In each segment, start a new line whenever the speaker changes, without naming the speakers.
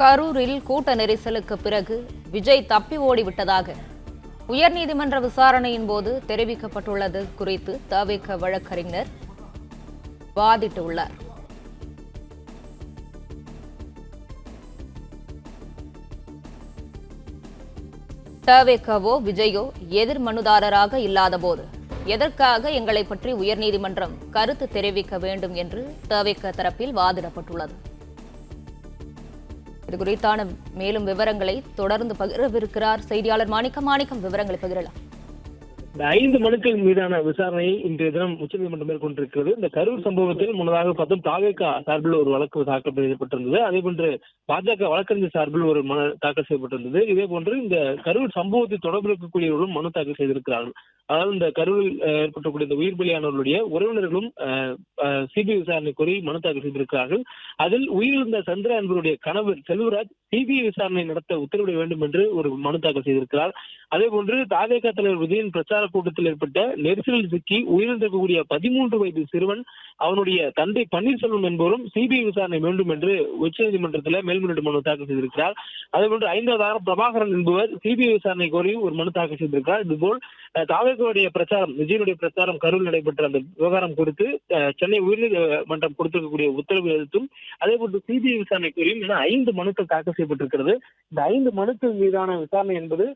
கரூரில் கூட்ட நெரிசலுக்கு பிறகு விஜய் தப்பி ஓடிவிட்டதாக உயர்நீதிமன்ற விசாரணையின் போது தெரிவிக்கப்பட்டுள்ளது குறித்து தவிக்க வழக்கறிஞர் வாதிட்டுள்ளார். தவேகவோ விஜயோ எதிர் மனுதாரராக இல்லாதபோது எதற்காக எங்களை பற்றி உயர்நீதிமன்றம் கருத்து தெரிவிக்க வேண்டும் என்று தவேக தரப்பில் வாதிடப்பட்டுள்ளது. இது குறித்தான மேலும் விவரங்களை தொடர்ந்து பகிரவிருக்கிறார் செய்தியாளர் மாணிக்கம். மாணிக்கம் விவரங்களை பகிரலாம்.
இந்த ஐந்து மனுக்கள் மீதான விசாரணையை இன்றைய தினம் உச்சநீதிமன்றம் மேற்கொண்டிருக்கிறது. இந்த கரூர் சம்பவத்தில் முன்னதாக பார்த்தோம் தாவேகா சார்பில் ஒரு வழக்கு தாக்கல் செய்யப்பட்டிருந்தது. அதே போன்று பாஜக வழக்கறிஞர் சார்பில் ஒரு மனு தாக்கல் செய்யப்பட்டிருந்தது. இதே போன்று இந்த கரூர் சம்பவத்தில் தொடர்பு இருக்கக்கூடியவர்களும் மனு தாக்கல் செய்திருக்கிறார்கள். அதாவது இந்த கரூரில் ஏற்பட்டக்கூடிய இந்த உயிர் பலியானவர்களுடைய உறவினர்களும் சிபிஐ விசாரணை கோரி மனு தாக்கல் செய்திருக்கிறார்கள். அதில் உயிரிழந்த சந்திர என்பவருடைய கணவர் செல்வராஜ் சிபிஐ விசாரணை நடத்த உத்தரவிட வேண்டும் என்று ஒரு மனு தாக்கல் செய்திருக்கிறார். அதே போன்று தாவேகா தலைவர் விஜயின் பிரச்சார கூட்டத்தில் ஏற்பட்ட நெரிசலில் சிக்கி உயிரிழந்திருக்கக்கூடிய பதிமூன்று வயது சிறுவன் அவனுடைய தந்தை பன்னீர்செல்வம் என்பவரும் சிபிஐ விசாரணை வேண்டும் என்று உச்சநீதிமன்றத்தில் மேல்முறையீடு மனு தாக்கல் செய்திருக்கிறார். அதே போன்று ஐந்தாவதாக பிரபாகரன் என்பவர் சிபிஐ விசாரணை கோரி ஒரு மனு தாக்கல் செய்திருக்கிறார். இதுபோல் தாவே தாவேகாவுடைய பிரச்சாரம் விஜயனுடைய பிரச்சாரம் கரூர் நடைபெற்ற அந்த விவகாரம் குறித்து சென்னை உயர்நீதிமன்றம் கொடுத்திருக்கக்கூடிய உத்தரவு எழுத்தும் அதே போன்று சிபிஐ விசாரணை கோரியும் என ஐந்து மனுக்கள் தாக்கல் செய்யப்பட்டிருக்கிறது. இந்த ஐந்து மனுக்கள் மீதான விசாரணை என்பது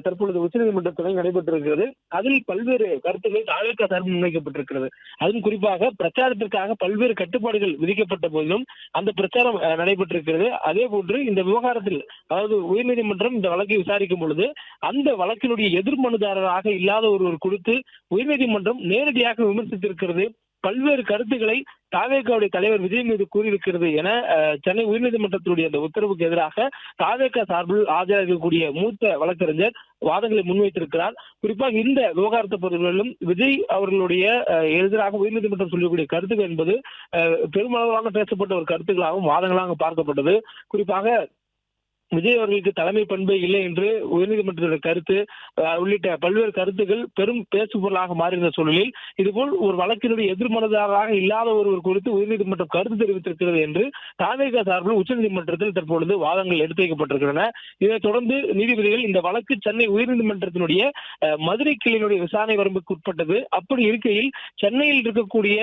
தற்பொழுது உச்சநீதிமன்றத்தில் நடைபெற்றிருக்கிறது. அதில் பல்வேறு கருத்துக்கள் தாவேகா சார்பில் முன்வைக்கப்பட்டிருக்கிறது. அதுவும் குறிப்பாக பிரச்சாரத்திற்காக பல்வேறு கட்டுப்பாடுகள் விதிக்கப்பட்ட போதிலும் அந்த பிரச்சாரம் அஹ், நடைபெற்றிருக்கிறது. அதே போன்று இந்த விவகாரத்தில் அதாவது உயர்நீதிமன்றம் இந்த வழக்கை விசாரிக்கும் பொழுது அந்த வழக்கினுடைய எதிர்மனுதாரராக இல்லாத ஒருவர் குறித்து உயர்நீதிமன்றம் நேரடியாக விமர்சித்திருக்கிறது. பல்வேறு கருத்துக்களை தாவேக்காவுடைய தலைவர் விஜய் மீது கூறியிருக்கிறது என சென்னை உயர்நீதிமன்றத்தினுடைய அந்த உத்தரவுக்கு எதிராக தாவேக்கா சார்பில் ஆஜராகக்கூடிய மூத்த வழக்கறிஞர் வாதங்களை முன்வைத்திருக்கிறார். குறிப்பாக இந்த விவகாரத்தை பொறுத்தவரையிலும் விஜய் அவர்களுடைய எதிராக உயர்நீதிமன்றம் சொல்லக்கூடிய கருத்துக்கள் என்பது பெருமளவாக பேசப்பட்ட ஒரு கருத்துக்களாகவும் வாதங்களாக பார்க்கப்பட்டது. குறிப்பாக விஜய் அவர்களுக்கு தலைமை பண்பே இல்லை என்று உயர்நீதிமன்றத்தோட கருத்து உள்ளிட்ட பல்வேறு கருத்துக்கள் பெரும் பேசு பொருளாக மாறியிருந்த சூழலில் இதுபோல் ஒரு வழக்கினுடைய எதிர்மனதாராக இல்லாத ஒருவர் குறித்து உயர்நீதிமன்றம் கருத்து தெரிவித்திருக்கிறது என்று தாவேகா சார்பில் உச்சநீதிமன்றத்தில் தற்பொழுது வாதங்கள் எடுத்து வைக்கப்பட்டிருக்கின்றன. இதைத் தொடர்ந்து நீதிபதிகள் இந்த வழக்கு சென்னை உயர்நீதிமன்றத்தினுடைய மதுரை கிளையினுடைய விசாரணை வரம்புக்கு உட்பட்டது. அப்படி இருக்கையில் சென்னையில் இருக்கக்கூடிய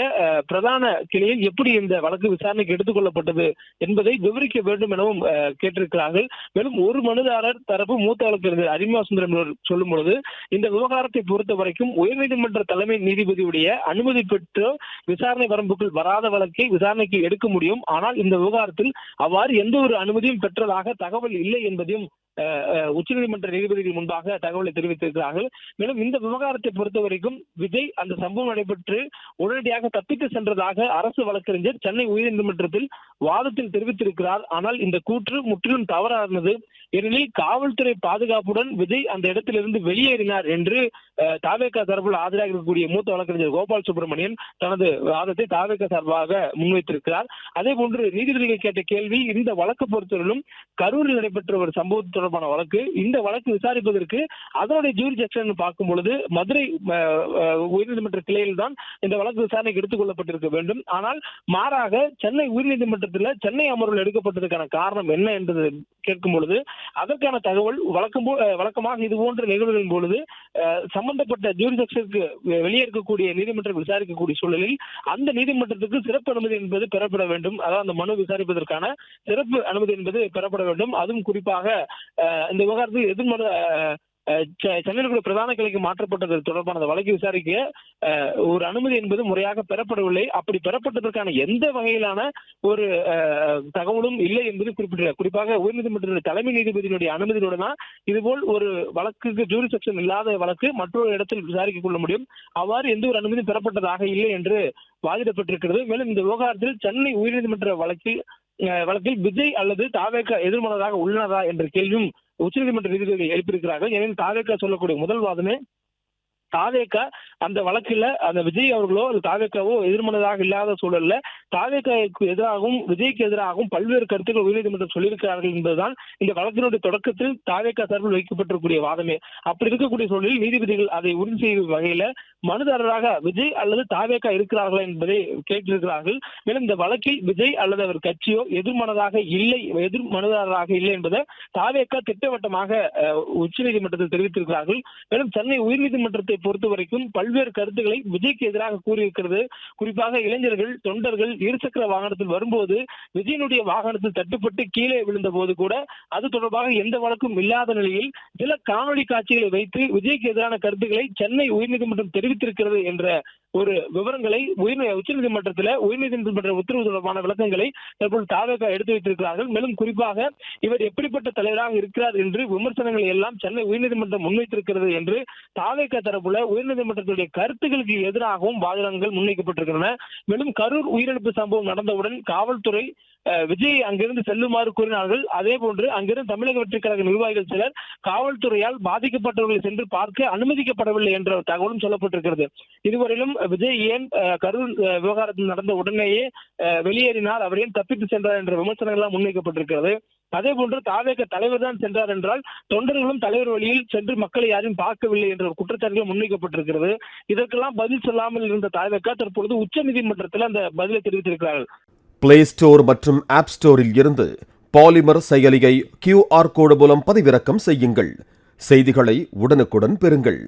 பிரதான கிளையில் எப்படி இந்த வழக்கு விசாரணைக்கு எடுத்துக் கொள்ளப்பட்டது என்பதை விவரிக்க வேண்டும் எனவும் கேட்டிருக்கிறார்கள். மேலும் ஒரு மனுதாரர் தரப்பு மூத்த வழக்கறிஞர் அரிமா சுந்தரம் சொல்லும் பொழுது இந்த விவகாரத்தை பொறுத்த வரைக்கும் உயர்நீதிமன்ற தலைமை நீதிபதியுடைய அனுமதி பெற்று விசாரணை வரம்புக்குள் வராத வழக்கை விசாரணைக்கு எடுக்க முடியும். ஆனால் இந்த விவகாரத்தில் அவ்வாறு எந்த ஒரு அனுமதியும் பெற்றதாக தகவல் இல்லை என்பதையும் உச்சநீதிமன்ற நீதிபதிகள் முன்பாக தகவலை தெரிவித்திருக்கிறார்கள். மேலும் இந்த விவகாரத்தை பொறுத்த வரைக்கும் விஜய் அந்த சம்பவம் நடைபெற்று உடனடியாக தப்பித்து சென்றதாக அரசு வழக்கறிஞர் சென்னை உயர்நீதிமன்றத்தில் வாதத்தில் தெரிவித்திருக்கிறார். ஆனால் இந்த கூற்று முற்றிலும் தவறானது. ஏனெனில் காவல்துறை பாதுகாப்புடன் விஜய் அந்த இடத்திலிருந்து வெளியேறினார் என்று தாவேக்கா தரப்பில் ஆஜராக இருக்கக்கூடிய மூத்த வழக்கறிஞர் கோபால் சுப்பிரமணியன் தனது வாதத்தை தாவேக்கா சார்பாக முன்வைத்திருக்கிறார். அதே போன்று நீதிபதிகள் கேட்ட கேள்வி இந்த வழக்கு பொறுத்தவரையிலும் கரூரில் நடைபெற்ற ஒரு சம்பவம் தொடர்பான வழக்கு. இந்த வழக்கு விசாரிப்பதற்கு அதனுடைய ஜூரிசெக்ஷன் பார்க்கும் பொழுது மதுரை உயர்நீதிமன்ற கிளையில் தான் இந்த வழக்கு விசாரணைக்கு எடுத்துக் கொள்ளப்பட்டிருக்க வேண்டும். ஆனால் மாறாக சென்னை உயர்நீதிமன்றத்தில் சென்னை அமர்வில் எடுக்கப்பட்டதற்கான காரணம் என்ன என்பது கேட்கும் பொழுது அதற்கான தகவல் வழக்கம் வழக்கமாக இது போன்ற நிகழ்வுகளின் பொழுது சம்பந்தப்பட்ட ஜூரிசெக்ஷனுக்கு வெளியே இருக்கக்கூடிய நீதிமன்றம் விசாரிக்கக்கூடிய சூழலில் அந்த நீதிமன்றத்துக்கு சிறப்பு அனுமதி என்பது பெறப்பட வேண்டும். அதாவது அந்த மனு விசாரிப்பதற்கான சிறப்பு அனுமதி என்பது பெறப்பட வேண்டும். அதுவும் குறிப்பாக இந்த விவகாரத்தில் எதிர்மனு சென்னையில் பிரதான கிளைக்கு மாற்றப்பட்டது தொடர்பான அந்த வழக்கை விசாரிக்க ஒரு அனுமதி என்பது முறையாக பெறப்படவில்லை. அப்படி பெறப்பட்டதற்கான எந்த வகையிலான ஒரு தகவலும் இல்லை என்பது குறிப்பிட்ட குறிப்பாக உயர்நீதிமன்ற தலைமை நீதிபதியினுடைய அனுமதியுடன் தான் இதுபோல் ஒரு வழக்குக்கு ஜூரி செக்ஷன் இல்லாத வழக்கு மற்றொரு இடத்தில் விசாரிக்க கொள்ள முடியும். அவ்வாறு எந்த ஒரு அனுமதியும் பெறப்பட்டதாக இல்லை என்று வாதிடப்பட்டிருக்கிறது. மேலும் இந்த விவகாரத்தில் சென்னை உயர்நீதிமன்ற வழக்கில் வழக்கில் விஜய் அல்லது தாவேக எதிர்மனதாக உள்ளனதா என்ற கேள்வியும் உச்சநீதிமன்ற நீதிபதிகள் எழுப்பியிருக்கிறார்கள். எனவே தாவேக்கா சொல்லக்கூடிய முதல் வாதமே தாவேக்கா அந்த வழக்குல அந்த விஜய் அவர்களோ அல்லது தாவேக்காவோ எதிர்மனதாக இல்லாத சூழல்ல தாவேக்கு எதிராகவும் விஜய்க்கு எதிராகவும் பல்வேறு கருத்துக்கள் உயர்நீதிமன்றம் சொல்லியிருக்கிறார்கள் என்பதுதான் இந்த வழக்கினுடைய தொடக்கத்தில் தாவேக்கா சார்பில் வைக்கப்பட்டிருக்கக்கூடிய வாதமே. அப்படி இருக்கக்கூடிய சூழலில் நீதிபதிகள் அதை உறுதி செய்யும் வகையில மனுதாரராக விஜய் அல்லது தாவேக்கா இருக்கிறார்களா என்பதை கேட்டிருக்கிறார்கள். மேலும் இந்த வழக்கில் விஜய் அல்லது அவர் கட்சியோ எதிர்மனதாக இல்லை எதிர் மனுதாரராக இல்லை என்பதை தாவேக்கா திட்டவட்டமாக உச்சநீதிமன்றத்தில் தெரிவித்திருக்கிறார்கள். மேலும் சென்னை உயர்நீதிமன்றத்தை பொறுத்த வரைக்கும் பல்வேறு கருத்துக்களை விஜய்க்கு எதிராக கூறியிருக்கிறது. குறிப்பாக இளைஞர்கள் தொண்டர்கள் இருசக்கர வாகனத்தில் வரும்போது விஜயனுடைய வாகனத்தில் தட்டுப்பட்டு கீழே விழுந்த போது கூட அது தொடர்பாக எந்த வழக்கும் இல்லாத நிலையில் சில காணொளி காட்சிகளை வைத்து விஜய்க்கு எதிரான கருத்துக்களை சென்னை உயர்நீதிமன்றம் தெரிவித்திருக்கிறது என்ற ஒரு விவரங்களை உயர் உச்சநீதிமன்றத்தில் உயர்நீதிமன்ற உத்தரவு தொடர்பான விளக்கங்களை தற்போது தாவேகா எடுத்து வைத்திருக்கிறார்கள். மேலும் குறிப்பாக இவர் எப்படிப்பட்ட தலைவராக இருக்கிறார் என்று விமர்சனங்களை எல்லாம் சென்னை உயர்நீதிமன்றம் முன்வைத்திருக்கிறது என்று தாவேகா தரப்புல உயர்நீதிமன்றத்துடைய கருத்துக்களுக்கு எதிராகவும் வாதங்கள் முன்வைக்கப்பட்டிருக்கின்றன. மேலும் கரூர் உயிரிழப்பு சம்பவம் நடந்தவுடன் காவல்துறை விஜய் அங்கிருந்து செல்லுமாறு கூறினார்கள். அதே போன்று அங்கிருந்து தமிழக வெற்றிக் கழக நிர்வாகிகள் சிலர் காவல்துறையால் பாதிக்கப்பட்டவர்களை சென்று பார்க்க அனுமதிக்கப்படவில்லை என்ற தகவலும் சொல்லப்பட்டிருக்கிறது. இதுவரையிலும் விஜய் ஏன் கரூர் விவகாரத்தில் நடந்த உடனேயே வெளியேறினால் வெளியேறினார் அவர் ஏன் தப்பித்து சென்றார் என்ற விமர்சனங்கள் முன்வைக்கப்பட்டிருக்கிறது. அதே போன்று தாவேக தலைவர் தான் சென்றார் என்றால் தொண்டர்களும் தலைவர் வழியில் சென்று மக்களை யாரையும் பார்க்கவில்லை என்ற ஒரு குற்றச்சாட்டுகள் முன்வைக்கப்பட்டிருக்கிறது. இதற்கெல்லாம் பதில் சொல்லாமல் இருந்த தாவேக்கா தற்பொழுது உச்ச நீதிமன்றத்தில் அந்த பதிலை தெரிவித்திருக்கிறார்கள்.
பிளே ஸ்டோர் மற்றும் ஆப் ஸ்டோரில் இருந்து பாலிமர் செயலியை கியூஆர் கோடு மூலம் பதிவிறக்கம் செய்யுங்கள். செய்திகளை உடனுக்குடன் பெறுங்கள்.